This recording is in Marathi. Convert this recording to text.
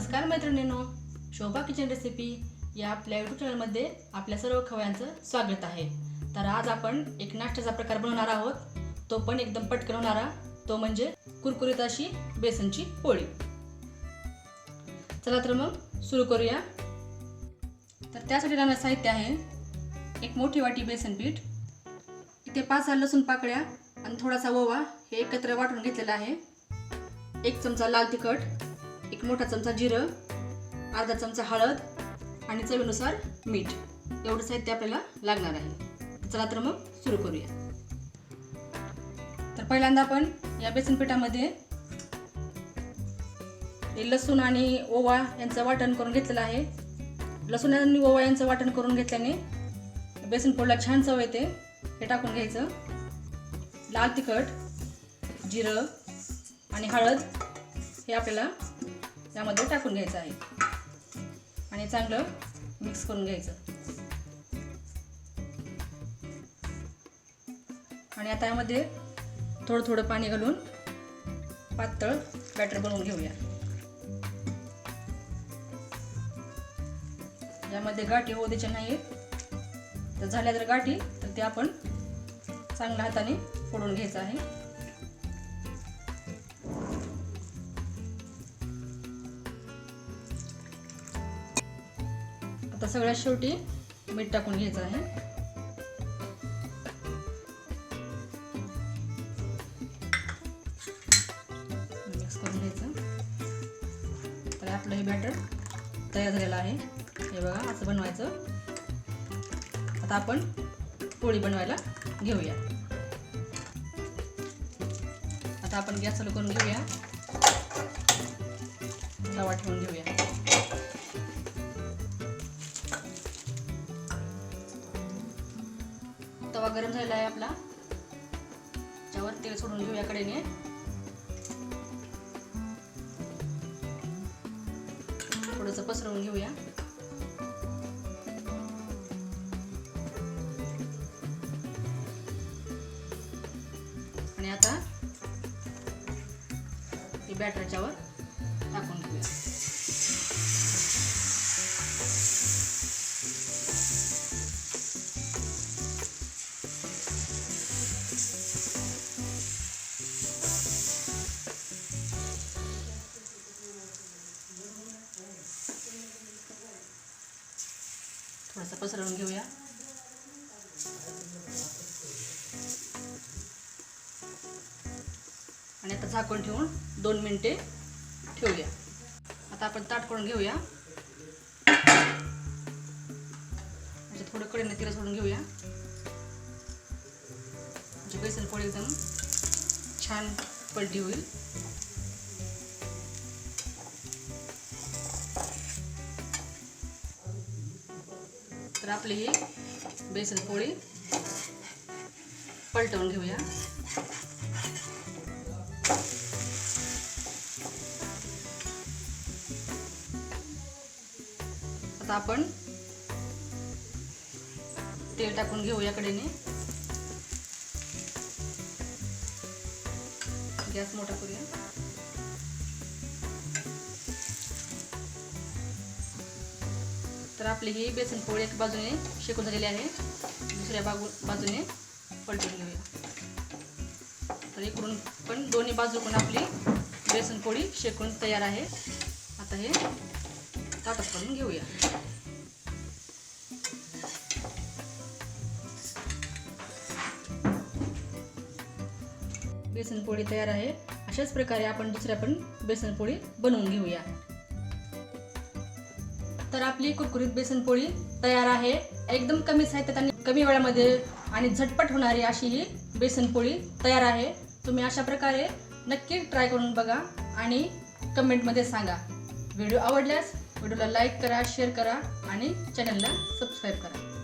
नमस्कार मैत्रिणींनो शोभा किचन रेसिपी या आपल्या यूट्यूब चॅनलमध्ये आपल्या सर्व खवयांचं स्वागत आहे. तर आज आपण एक नाश्त्याचा प्रकार बनवणार आहोत. तो पण एकदम पटकन होणारा. तो म्हणजे कुरकुरीत अशी बेसनची पोळी. चला तर मग सुरू करूया. तर त्यासाठी लागणारं साहित्य आहे एक मोठी वाटी बेसन पीठ. इथे पाच हा लसूण पाकळ्या आणि थोडासा ओवा हे एकत्र वाटून घेतलेलं आहे. एक चमचा लाल तिखट. एक मोठा चमचा जिरं अर्धा चमचा हळद आणि चवीनुसार मीठ. एवढं साहित्य आपल्याला लागणार आहे. चला तर मग सुरू करूया. तर पहिल्यांदा आपण या बेसन पिठामध्ये हे लसूण आणि ओवा यांचं वाटण करून घेतलेलं आहे. लसूण आणि ओवा यांचं वाटण करून घेतल्याने बेसन पोळला छान चव येते. हे टाकून घ्यायचं. लाल तिखट जिरं आणि हळद हे आपल्याला यामध्ये टाकून घ्यायचं आहे. आणि चांगलं मिक्स करून घ्यायचं. आणि आता यामध्ये थोडं थोडं पाणी घालून पातळ बॅटर बनवून घेऊया. यामध्ये गाठी होऊ द्यायच्या नाही तर झाल्या जर गाठी तर ते आपण चांगल्या हाताने फोडून घ्यायचं आहे. आता सगळ्यात शेवटी मीठ टाकून घ्यायचं आहे. मिक्स करून घ्यायचं. तर आपलं हे बॅटर तयार झालेलं आहे. हे बघा असं बनवायचं. आता आपण पोळी बनवायला घेऊया. आता आपण गॅस चालू करून घेऊया. तवा ठेवून घेऊया. गरम झालेला आहे आपला. त्यावर तेल सोडून घेऊया कडेने थोडंसं पसरवून घेऊया. आणि आता ती बॅटरच्यावर टाकून घेऊया. थोडंसं पसरवून घेऊया. आणि आता झाकून ठेवून दोन मिनिटे ठेवूया. आता आपण ताट करून घेऊया. म्हणजे थोडं कडेने तिला सोडून घेऊया. म्हणजे बेसन पोळी एकदम छान पलटी होईल. तर आपली ही बेसन पोळी पलटवून घेऊया. आता आपण तेल टाकून घेऊया कडेने गॅस मोठा करूया. तर आपली ही बेसन पोळी एक बाजूने शेकून झालेली आहे. दुसऱ्या बाजू बाजूने पलटून घेऊया. तर इकडून पण दोन्ही बाजूकडून आपली बेसन पोळी शेकून तयार आहे. आता हे ताटात करून घेऊया. बेसन पोळी तयार आहे. अशाच प्रकारे आपण दुसऱ्या पण बेसन पोळी बनवून घेऊया. तर आपली कुरकुरीत बेसन पोळी तयार आहे. एकदम कमी साहित्यात आणि कमी वेळामध्ये आणि झटपट होणारी अशी ही बेसन पोळी तयार आहे. तुम्ही अशा प्रकारे नक्की ट्राय करून बघा आणि कमेंटमध्ये सांगा. व्हिडिओ आवडल्यास व्हिडिओला लाईक करा शेअर करा आणि चॅनलला सबस्क्राईब करा.